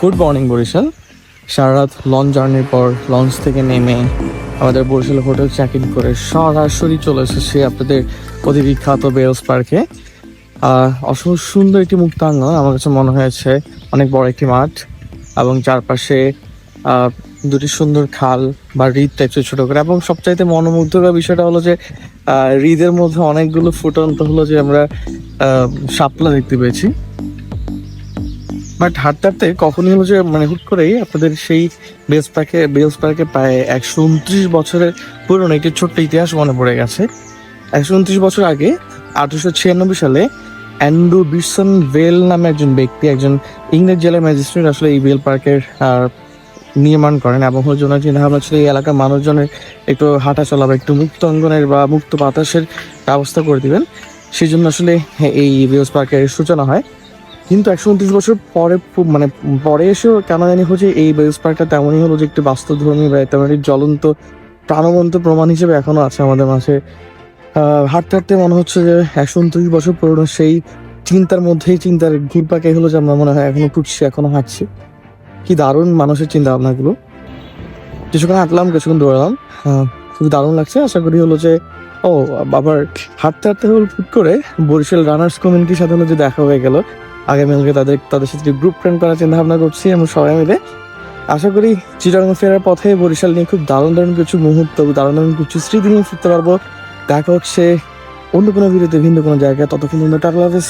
Good morning Barishal. সারা রাত launch জার্নির পর লঞ্চ থেকে নেমে আমাদের বরিশাল হোটেল চেক ইন করে সরাসরি চলে এসেছি আপনাদের অতি বিখ্যাত বেলস পার্কে অসম্ভব সুন্দর একটি মুক্তাঙ্গন আমার কাছে মনে হয়েছে অনেক বড় একটি মাঠ এবং চারপাশে দুটি সুন্দর খাল বা হৃদ টাইপের ছোট করে এবং সবচাইতে মনোমুগ্ধকর বিষয়টা হলো যে হৃদের মধ্যে অনেকগুলো ফুটন্ত হলো যে আমরা শাপলা দেখতে পেয়েছি। বাট হাঁটতে হাঁটতে কখনই হলো যে মানে হুট করেই আপনাদের সেই বেলস পার্কে বেলস পার্কে প্রায় একশো উনত্রিশ বছরের পুরনো একটি ছোট্ট ইতিহাস মনে পড়ে গেছে। একশো উনত্রিশ বছর আগে, আঠারোশো ছিয়ানব্বই সালে অ্যান্ড্রু বিরসন ভেল নামে একজন ব্যক্তি, একজন ইংরেজ জেলার ম্যাজিস্ট্রেট আসলে এই বেল পার্কের নির্মাণ করেন এবং জন্য চিন্তা ভাবনা ছিল এই এলাকার মানুষজনের একটু হাঁটা চলা বা একটু মুক্ত অঙ্গনের বা মুক্ত বাতাসের ব্যবস্থা করে দিবেন। সেই জন্য আসলে এই বেলস পার্কের সূচনা হয়। কিন্তু একশো উনত্রিশ বছর পরে মানে পরে এসেও কেন জানি হচ্ছে এই বেলস পার্কটা তেমনই হলো যে একটি বাস্তবধর্মী বা তেমন একটি জ্বলন্ত প্রাণবন্ত প্রমাণ হিসেবে এখনও আছে আমাদের মাঝে। হাঁটতে হাঁটতে মনে হচ্ছে যে একশো উনত্রিশ বছর পুরনো সেই চিন্তার মধ্যেই চিন্তার ঘুরপাকে হলো যে আমরা মনে হয় এখনও টুটছি এখনও হাঁটছি। কি দারুণ মানুষের চিন্তা ভাবনাগুলো কিছুক্ষণ হাঁটলাম কিছুক্ষণ দৌড়ালাম। আহ, খুবই দারুণ লাগছে। আশা করি হলো যে ও আবার হাঁটতে হাঁটতে হলো ফুট করে বরিশাল রানার্স কমিউনিটির সাথে হলো যে দেখা হয়ে গেল। আগামী কালকে তাদের তাদের সাথে গ্রুপ ফ্রেন্ড করার চিন্তা ভাবনা করছি, আমরা সবাই মিলে। আশা করি চিটাগাং ফেরার পথে বরিশাল নিয়ে খুব দারুণ দারুণ কিছু মুহূর্ত, দারুণ দারুণ কিছু স্মৃতি নিয়ে ফিরতে পারব। দেখা হচ্ছে অন্য কোনো ভিডিওতে, ভিন্ন কোনো জায়গায়। ততক্ষণ টাটা লাভিস